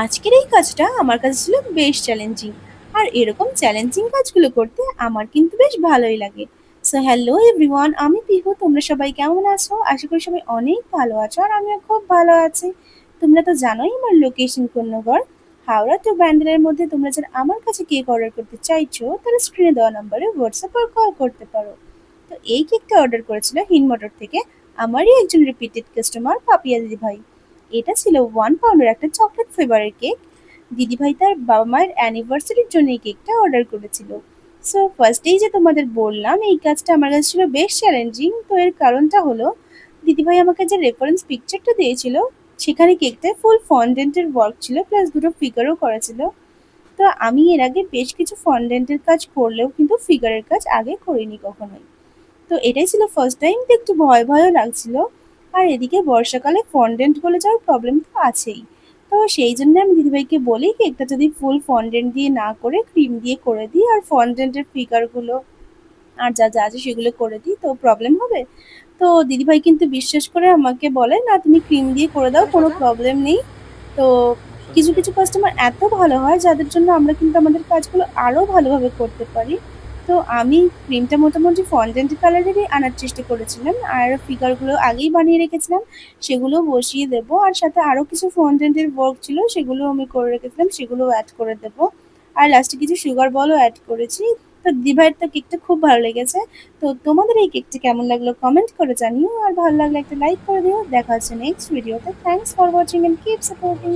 আজকের এই কাজটা আমার কাছে ছিল বেশ চ্যালেঞ্জিং আর এরকম চ্যালেঞ্জিং কাজগুলো করতে আমার কিন্তু বেশ ভালোই লাগে। সো হ্যালো এভরিওয়ান আমি পিহু, তোমরা সবাই কেমন আছো? আশা করি সবাই অনেক ভালো আছো আর আমিও খুব ভালো আছি। তোমরা তো জানোই আমার লোকেশন কোন্নগর হাওড়া টু ব্যান্ডেলের মধ্যে তোমরা যারা আমার কাছে কেক অর্ডার করতে চাইছো তাহলে স্ক্রিনে দেওয়া নম্বরে হোয়াটসঅ্যাপ আর কল করতে পারো। তো এই কেকটা অর্ডার করেছিল হিনমটর থেকে আমারই একজন রিপিটেড কাস্টমার পাপিয়া দিদি ভাই এটা ছিল ওয়ান পাউন্ডের একটা চকলেট ফ্লেভারের কেক দিদিভাই তার বাবা মায়ের অ্যানিভার্সারির জন্য এই কেকটা অর্ডার করেছিল। সো ফার্স্টেই যে তোমাদের বললাম, এই কাজটা আমার কাছে ছিল বেশ চ্যালেঞ্জিং তো এর কারণটা হলো, দিদিভাই আমাকে যে রেফারেন্স পিকচারটা দিয়েছিল, সেখানে কেকটায় ফুল ফন্ডেন্টের ওয়ার্ক ছিল প্লাস দুটো ফিগারও করা ছিল। তো আমি এর আগে বেশ কিছু ফন্ডেন্টের কাজ করলেও কিন্তু ফিগারের কাজ আগে করিনি কখনোই। তো এটাই ছিল ফার্স্ট টাইম তো একটু ভয় ভয়ও লাগছিল। আর এদিকে বর্ষাকালে ফন্ডেন্ট গলে যাওয়ার প্রবলেম তো আছেই। তো সেই জন্য আমি দিদিভাইকে বলি, কেকটা যদি ফুল ফন্ডেন্ট দিয়ে না করে ক্রিম দিয়ে করে দিই, আর ফন্ডেন্টের ফিগারগুলো আর যা যা আছে সেগুলো করে দিই, তো প্রবলেম হবে? তো দিদিভাই কিন্তু বিশ্বাস করে আমাকে বলে, না, তুমি ক্রিম দিয়ে করে দাও, কোনো প্রবলেম নেই। তো কিছু কিছু কাস্টমার এত ভালো হয়, যাদের জন্য আমরা কিন্তু আমাদের কাজগুলো আরও ভালোভাবে করতে পারি। তো আমি ক্রিমটা মোটামুটি ফন্ডেন্ট কালারেরই আনার চেষ্টা করেছিলাম, আর ফিগারগুলো আগেই বানিয়ে রেখেছিলাম, সেগুলো বসিয়ে দেব, আর সাথে আরও কিছু ফন্ডেন্টের ওয়ার্ক ছিল, সেগুলো আমি করে রেখেছিলাম, সেগুলো অ্যাড করে দেব। আর লাস্টে কিছু সুগার বলও অ্যাড করেছি, তো দিভাইয়ের তো কেকটা খুব ভালো লেগেছে। তো তোমাদের এই কেকটা কেমন লাগল কমেন্ট করে জানিও, আর ভালো লাগলে একটা লাইক করে দিও। দেখা হচ্ছে নেক্সট ভিডিওতে thanks for watching and keep supporting